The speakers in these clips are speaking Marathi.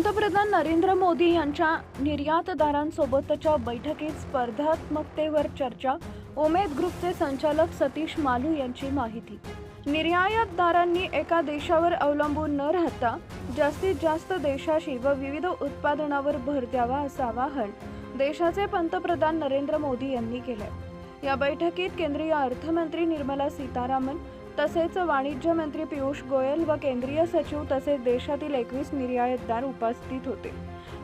पंतप्रधान नरेंद्र मोदी यांच्या निर्यातदारांसोबतच्या बैठकीत स्पर्धात्मकतेवर चर्चा उमेद ग्रुपचे संचालक सतीश मालू यांची माहिती. निर्यातदारांनी एका देशावर अवलंबून न राहता जास्तीत जास्त देशाशी व विविध उत्पादनावर भर द्यावा असं आवाहन देशाचे पंतप्रधान नरेंद्र मोदी यांनी केले या बैठकीत केंद्रीय अर्थमंत्री निर्मला सीतारामन तसेच वाणिज्य मंत्री पियुष गोयल व केंद्रीय सचिव तसेच देशातील एकवीस निर्यातदार उपस्थित होते.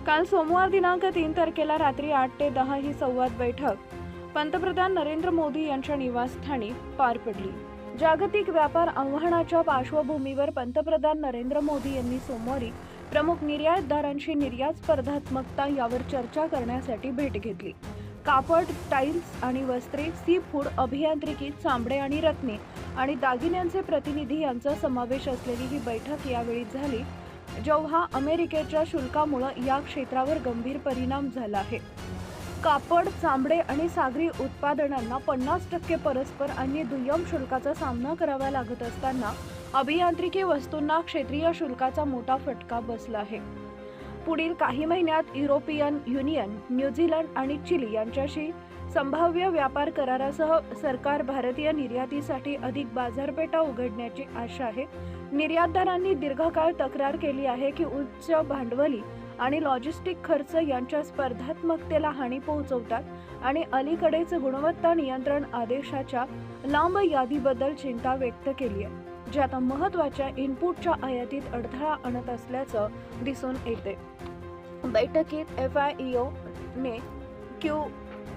काल सोमवार दिनांक तीन तारखेला रात्री आठ ते दहा ही संवाद बैठक पंतप्रधान नरेंद्र मोदी यांच्या निवासस्थानी पार पडली. जागतिक व्यापार आव्हानाच्या पार्श्वभूमीवर पंतप्रधान नरेंद्र मोदी यांनी सोमवारी प्रमुख निर्यातदारांशी निर्यात स्पर्धात्मकता यावर चर्चा करण्यासाठी भेट घेतली. कापड टाईल्स आणि वस्त्रे सी फूड अभियांत्रिकी चांबडे आणि रत्ने आणि दागिन्यांचे प्रतिनिधी यांचा समावेश असलेली ही बैठक यावेळी झाली जेव्हा अमेरिकेच्या शुल्कामुळे या क्षेत्रावर गंभीर परिणाम झाला आहे. कापड चांबडे आणि सागरी उत्पादनांना पन्नास टक्के परस्पर आणि दुय्यम शुल्काचा सामना करावा लागत असताना अभियांत्रिकी वस्तूंना क्षेत्रीय शुल्काचा मोठा फटका बसला आहे. पुढील काही महिन्यात युरोपियन युनियन न्यूझीलंड आणि चिली यांच्याशी संभाव्य व्यापार करारासह सरकार भारतीय निर्यातीसाठी अधिक बाजारपेठा उघडण्याची आशा आहे. निर्यातदारांनी दीर्घकाळ तक्रार केली आहे की उच्च भांडवली आणि लॉजिस्टिक खर्च यांच्या स्पर्धात्मकतेला हानी पोहोचवतात आणि अलीकडेच गुणवत्ता नियंत्रण आदेशाच्या लांब यादीबद्दल चिंता व्यक्त केली आहे. ज्यात महत्त्वाच्या इनपुटच्या आयातीत अडथळा आणत असल्याचं दिसून येते. बैठकीत एफ आय ने क्यू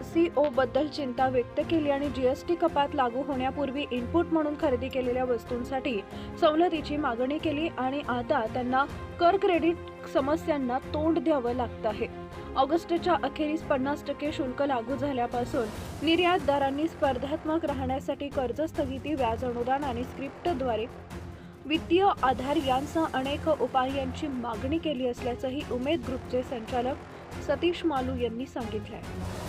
सी बद्दल चिंता व्यक्त केली आणि जीएसटी कपात लागू होण्यापूर्वी इनपुट म्हणून खरेदी केलेल्या वस्तूंसाठी सवलतीची मागणी केली आणि आता त्यांना कर क्रेडिट समस्यांना तोंड द्यावं लागत आहे. ऑगस्टच्या अखेरीस पन्नास टक्के शुल्क लागू झाल्यापासून निर्यातदारांनी स्पर्धात्मक राहण्यासाठी कर्ज स्थगिती व्याज अनुदान आणि स्क्रिप्टद्वारे वित्तीय आधार यांसह अनेक उपायांची मागणी केली असल्याचंही उमेद ग्रुपचे संचालक सतीश मालू यांनी सांगितलं